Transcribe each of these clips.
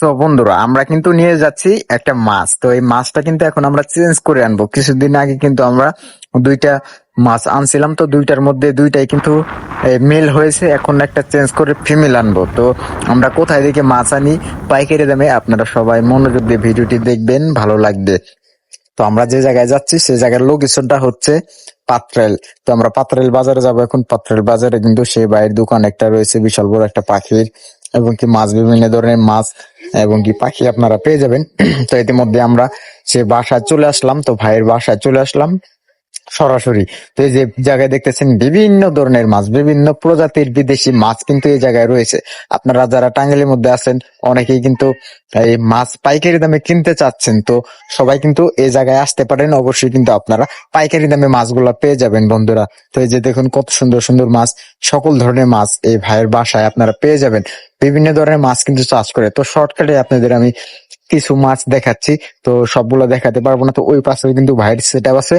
তো বন্ধুরা, আমরা কিন্তু নিয়ে যাচ্ছি একটা মাছ। তো এই মাছটা কিন্তু এখন আমরা চেঞ্জ করে আনব। কিছুদিন আগে কিন্তু আমরা দুইটা মাছ আনছিলাম। তো দুইটার মধ্যে দুইটাই কিন্তু মেল হয়েছে। এখন একটা চেঞ্জ করে ফিমেল আনব। তো আমরা কোথায় থেকে মাছ আনি, পাইকারি দামে আপনারা সবাই মনোযোগ দিয়ে ভিডিওটি দেখবেন, ভালো লাগবে। তো আমরা যে জায়গায় যাচ্ছি সেই জায়গার লোকেশনটা হচ্ছে পাত্রেল। তো আমরা পাত্রেল বাজারে যাব। এখন পাত্রেল বাজারে কিন্তু সেই বাইরের দোকান একটা রয়েছে, বিশাল বড় একটা পাখির। এবং কি মাছ, বিভিন্ন ধরনের মাছ এবং কি পাখি আপনারা পেয়ে যাবেন। তো ইতিমধ্যে আমরা সে বাসায় চলে আসলাম। তো ভাইয়ের বাসায় চলে আসলাম। সরাসরি। তো এই যে জায়গায় দেখতেছেন বিভিন্ন ধরনের মাছ, বিভিন্ন প্রজাতির বিদেশি মাছ কিন্তু এই জায়গায় রয়েছে। আপনারা যারা টাঙ্গাইলের মধ্যে আছেন, অনেকেই কিন্তু এই মাছ পাইকারি দামে কিনতে চাচ্ছেন। তো সবাই কিন্তু এই জায়গায় আসতে পারেন, অবশ্যই কিন্তু আপনারা পাইকারি দামে মাছগুলা পেয়ে যাবেন বন্ধুরা। তো এই যে দেখুন কত সুন্দর সুন্দর মাছ, সকল ধরনের মাছ এই ভাইয়ের বাসায় আপনারা পেয়ে যাবেন। বিভিন্ন ধরনের মাছ কিন্তু চাষ করে। তো শর্টকাটে আপনাদের আমি কিছু মাছ দেখাচ্ছি। তো সবগুলো দেখাতে পারব না। তো ওই পাশে কিন্তু ভাইয়ের সেট আছে।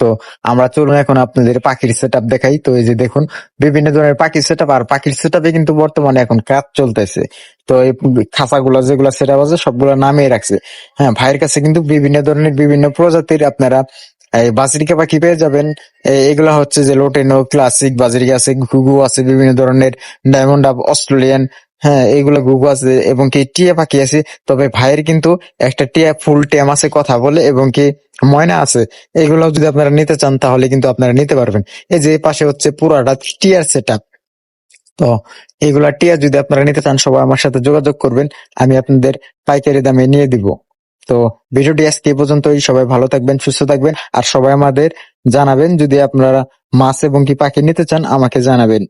তো আমরা চলুন এখন আপনাদের পাখির সেট দেখাই। তো এই যে দেখুন, বিভিন্ন ধরনের পাখির সেট আর পাখির সেট কিন্তু বর্তমানে এখন কাজ চলতেছে। তো এই খাঁচাগুলো যেগুলো সেট আছে, সবগুলো নামিয়ে রাখছে। হ্যাঁ ভাইয়ের কাছে কিন্তু বিভিন্ন ধরনের বিভিন্ন প্রজাতির আপনারা এই বাজরিকা পাখি পেয়ে যাবেন। এগুলা হচ্ছে যে লোটেনো ক্লাসিক বাজরিকা আছে ঘুঘু আছে, বিভিন্ন ধরনের ডায়মন্ড অস্ট্রেলিয়ান হ্যাঁ এগুলো ঘুঘু আছে এবং কি টিয়া পাখি আছে। তবে ভাইয়ের কিন্তু একটা টিয়া, ফুল টেম আছে কথা বলে এবং কি ময়না আছে। এগুলো যদি আপনারা নিতে চান তাহলে কিন্তু আপনারা নিতে পারবেন। এই যে পাশে হচ্ছে পুরাটা টিয়ার সেট তো এগুলা টিয়া যদি আপনারা নিতে চান সবাই আমার সাথে যোগাযোগ করবেন, আমি আপনাদের পাইকারি দামে নিয়ে দিব। তো ভিডিওটি আজকে পর্যন্তই। সবাই ভালো থাকবেন, সুস্থ থাকবেন। আর সবাই আমাদের জানাবেন, যদি আপনারা মাছ এবং কি পাখি নিতে চান আমাকে জানাবেন।